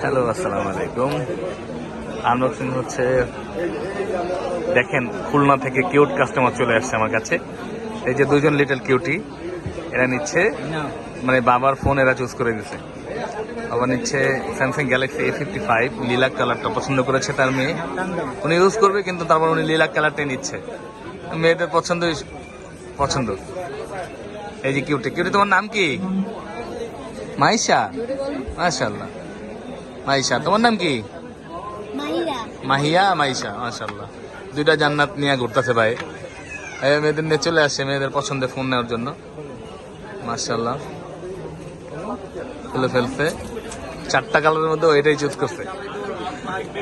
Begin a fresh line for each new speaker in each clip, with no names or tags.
Hello, আসসালামু আলাইকুম। Unboxing হচ্ছে, দেখেন, খুলনা থেকে কিউট কাস্টমার চলে আসছে আমার কাছে। এই যে দুজন লিটল কিউটি এরা নিচ্ছে মানে বাবার ফোন এরা চুজ করে দিছে। আবার নিচ্ছে Samsung Galaxy A fifty five lilac কালারটা পছন্দ করেছে তার মেয়ে। উনি ইউজ করবে, কিন্তু তারপর উনি লিলাক কালারটাই নিচ্ছে। মেয়েদের পছন্দ পছন্দ। এই যে কিউটি কিউটি তোমার নাম কি? মাইশা? মাশাল্লাহ মাইশা। তোমার নাম কি? মাহিয়া। মাইশা মাশাল্লাহ দুইটা জান্নাত নিয়ে ঘুরতেছে ভাই। মেয়েদের নিয়ে চলে আসে মেয়েদের পছন্দের ফোন নেওয়ার জন্য। মাশাল্লাহ খুলে ফেলছে। চারটা কালারের মধ্যে ও এটাই চুজ করছে।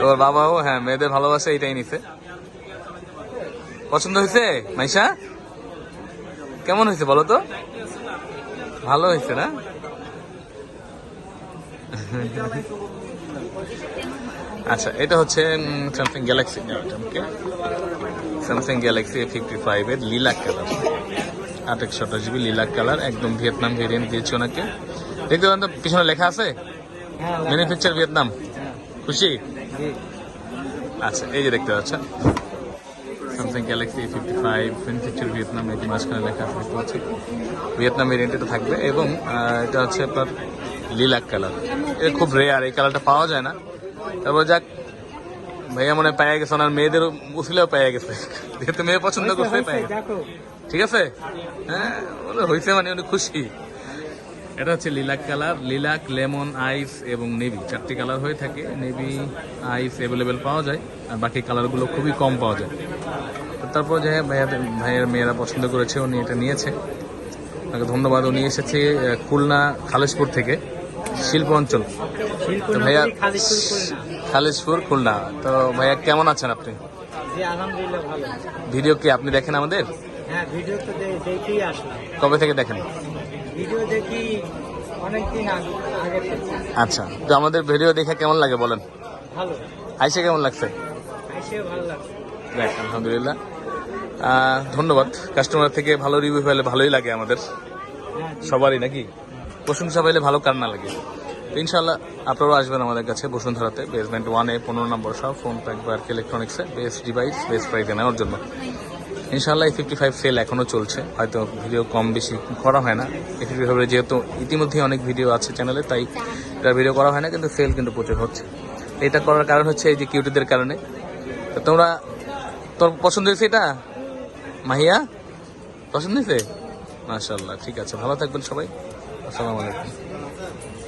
ওর বাবাও হ্যাঁ মেয়েদের ভালোবাসে এটাই নিছে। পছন্দ হয়েছে মাইশা? কেমন হয়েছে বলো তো? ভালো হয়েছে না? আচ্ছা এটা হচ্ছে Samsung Galaxy okay Samsung Galaxy A fifty ফাইভের লিলাক কালার আট একশো জিবি লিলাক কালার একদম ভিয়েতনাম ভেরিয়েন্ট দিয়েছে ওনাকে। দেখতে পারেন তো পিছনে লেখা আছে? ম্যানুফ্যাকচার ভিয়েতনাম খুশি? আচ্ছা এই যে দেখতে পাচ্ছেন Samsung Galaxy A fifty five manufacture Vietnam এই যে মাঝখানে লেখা আছে দেখতে পাচ্ছেন? ভিয়েতনাম ভেরিয়েন্ট এটা থাকবে এবং এটা হচ্ছে আপনার লিলাক কালার এটা খুব রেয়ার এই কালারটা পাওয়া যায় না। তারপর যাক ভাইয়া মনে পাইয়া গেছে ওনার মেয়েদের উছিলেও পাইয়া গেছে। যেহেতু মেয়ে পছন্দ করছে গেছে। ঠিক আছে? হ্যাঁ হয়েছে মানে উনি খুশি। এটা হচ্ছে lilac colour lilac lemon ice এবং নেভি চারটি কালার হয়ে থাকে নেভি আইস অ্যাভেলেবেল পাওয়া যায় আর বাকি কালারগুলো খুবই কম পাওয়া যায়। তারপর যে ভাইয়া ভাইয়ের মেয়েরা পছন্দ করেছে উনি এটা নিয়েছে। তাকে ধন্যবাদ উনি এসেছে খুলনা খালেশপুর থেকে। শিল্প অঞ্চল। তো ভাইয়া খালেশপুর খুলনা। তো ভাইয়া কেমন আছেন আপনি? ভিডিও কি আপনি দেখেন আমাদের?
হ্যাঁ
কবে থেকে দেখেন। আচ্ছা তো আমাদের ভিডিও দেখে কেমন লাগে বলেন? আইসে কেমন লাগছে? আলহামদুলিল্লাহ। ধন্যবাদ। কাস্টমার থেকে ভালো রিভিউ পেলে ভালোই লাগে আমাদের।
হ্যাঁ
সবারই নাকি? প্রশংসা পাইলে ভালো কার না লাগে। ইনশাল্লাহ আপনারাও আসবেন আমাদের কাছে বসুন্ধরাতে বেসমেন্ট ওয়ানে পনেরো নম্বর সব ফোন প্যাক বা ইলেকট্রনিক্সে বেস্ট ডিভাইস বেস্ট প্রাইসে নেওয়ার জন্য। ইনশাল্লাহ এই ফিফটি ফাইভ সেল এখনও চলছে, হয়তো ভিডিও কম বেশি করা হয় না। এই ফিফটি ফাইভের যেহেতু ইতিমধ্যেই অনেক ভিডিও আছে চ্যানেলে তাই এটা ভিডিও করা হয় না, কিন্তু সেল কিন্তু প্রচুর হচ্ছে। এটা করার কারণ হচ্ছে এই যে কিউটিদের কারণে। তো তোমরা, তোর পছন্দ হয়েছে এটা? মাহিয়া? পছন্দ হয়েছে? মাশাল্লাহ ঠিক আছে, ভালো থাকবেন সবাই। আসসালামু আলাইকুম